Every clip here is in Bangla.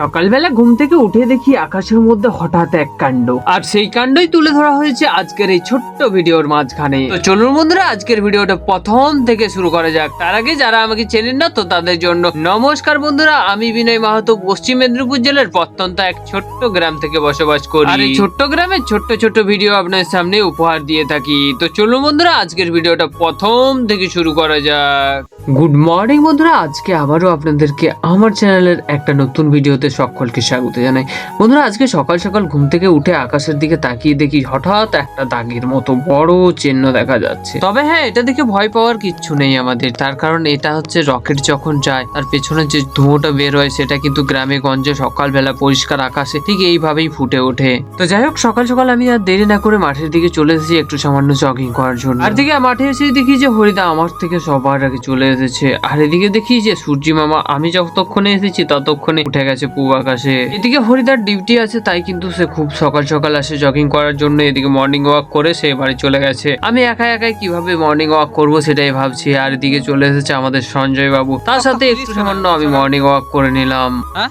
সকালবেলা ঘুম থেকে উঠে দেখি আকাশের মধ্যে হঠাৎ এক কাণ্ড। আর সেই কাণ্ডই তুলে ধরা হয়েছে আজকের এই ছোট্ট ভিডিওর মাঝখানে। তো চলুন বন্ধুরা, আজকের ভিডিওটা প্রথম থেকে শুরু করা যাক। তার আগে যারা আমাকে চেনেন না, তো তাদের জন্য নমস্কার বন্ধুরা। আমি বিনয় মাহাতো, পশ্চিম মেদিনীপুর জেলার প্রত্যন্ত এক ছোট্ট গ্রাম থেকে বসবাস করি। আর এই ছোট্ট গ্রামে ছোট্ট ছোট্ট ভিডিও আপনার সামনে উপহার দিয়ে থাকি। তো চলুন বন্ধুরা, আজকের ভিডিওটা প্রথম থেকে শুরু করা যাক। গুড মর্নিং বন্ধুরা, আজকে আবারও আপনাদেরকে আমার চ্যানেলের একটা নতুন ভিডিওতে সকলকে স্বাগত জানাই। বন্ধুরা, আজকে সকাল সকাল ঘুম থেকে উঠে আকাশের দিকে তাকিয়ে দেখি হঠাৎ একটা দাগের মতো বড় চিহ্ন দেখা যাচ্ছে। তবে হ্যাঁ এটা দেখে ভয় পাওয়ার কিচ্ছু নেই আমাদের। তার কারণ এটা হচ্ছে রকেট যখন যায়, তার পেছনে যে ধুঁয়োটা বের হয়, সেটা কিন্তু গ্রামে গঞ্জে সকালবেলা পরিষ্কার আকাশে ঠিক এইভাবেই ফুটে ওঠে। তো যাই হোক, সকাল সকাল আমি আর দেরি না করে মাঠের দিকে চলে এসেছি একটু সামান্য জগিং করার জন্য। আর দিকে মাঠে এসে দেখি যে হরিদা আমার থেকে সবার আগে চলে এসেছে। আর এদিকে দেখি যে সূর্যি মামা, আমি যতক্ষণে এসেছি ততক্ষণে উঠে গেছে পূব আকাশে। এদিকে হরিদার ডিউটি আছে, তাই কিন্তু সে খুব সকাল সকাল আসে জগিং করার জন্য। এদিকে মর্নিং ওয়াক করে সে বাড়ি চলে গেছে। আমি একা একাই কীভাবে মর্নিং ওয়াক করব সেটাই ভাবছি। আর এদিকে চলে এসেছে আমাদের সঞ্জয় বাবু। তার সাথে একটু সামান্য আমি মর্নিং ওয়াক করে নিলাম। হ্যাঁ?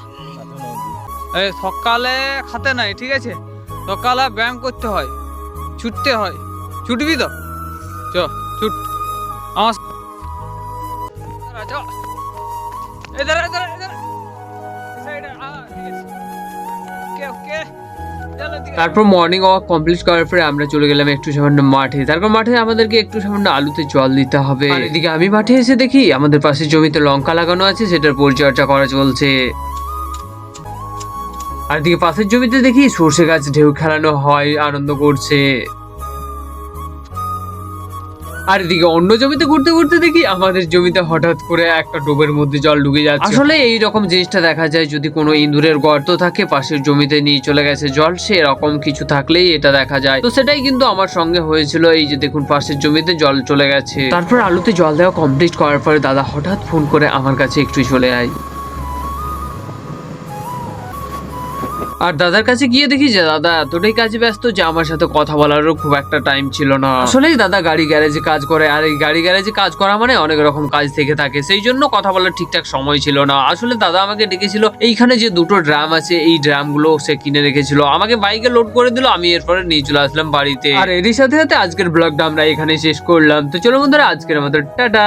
সকালে খাতে নাই, ঠিক আছে? সকালে ব্যায়াম করতে হয়। ছুটতে হয়। ছুটবি তো? চ, ছুট। আমার তারপর মর্নিং ওয়াক কমপ্লিট করার পরে আমরা চলে গেলাম একটু সামান্য মাঠে। তারপর মাঠে আমাদেরকে একটু সামান্য আলুতে জল দিতে হবে। আর এদিকে আমি মাঠে এসে দেখি আমাদের পাশে জমিতে লঙ্কা লাগানো আছে সেটার পরিচর্যা করা চলছে। আর এদিকে পাশের জমিতে দেখি সর্ষে গাছ ঢেউ খেলানো হয় আনন্দ করছে। আর এদিকে অন্য জমিতে ঘুরতে ঘুরতে দেখি আমাদের জমিতে হঠাৎ করে একটা ডোবের মধ্যে জল ঢুকে যাচ্ছে। আসলে এই রকম জিনিসটা দেখা যায় যদি কোনো ইঁদুরের গর্ত থাকে পাশের জমিতে নিয়ে চলে গেছে জল সেরকম কিছু থাকলেই এটা দেখা যায়। তো সেটাই কিন্তু আমার সঙ্গে হয়েছিল এই যে দেখুন পাশের জমিতে জল চলে গেছে। তারপর আলুতে জল দেওয়া কমপ্লিট করার পরে দাদা হঠাৎ ফোন করে আমার কাছে একটু চলে আয়। আর দাদার কাছে গিয়ে দেখি যে, দাদা, এতটাই কাজে ব্যস্ত যে আমার সাথে কথা বলারও খুব একটা টাইম ছিল না। আসলেই দাদা গাড়ি গ্যারেজে কাজ করে, আর এই গাড়ি গ্যারেজে কাজ করা মানে অনেক রকম কাজ থেকে থাকে, সেই জন্য কথা বলার ঠিকঠাক সময় ছিল না। আসলে দাদা আমাকে ডেকেছিল, এইখানে যে দুটো ড্রাম আছে, এই ড্রামগুলো সে কিনে রেখেছিল। আমাকে বাইকে লোড করে দিল, আমি এরপরে নিয়ে চলে আসলাম বাড়িতে। আর এরই সাথে সাথে আজকের ব্লগটা আমরা এখানে শেষ করলাম। তো চলো বন্ধুরা, আজকের মতো, টাটা!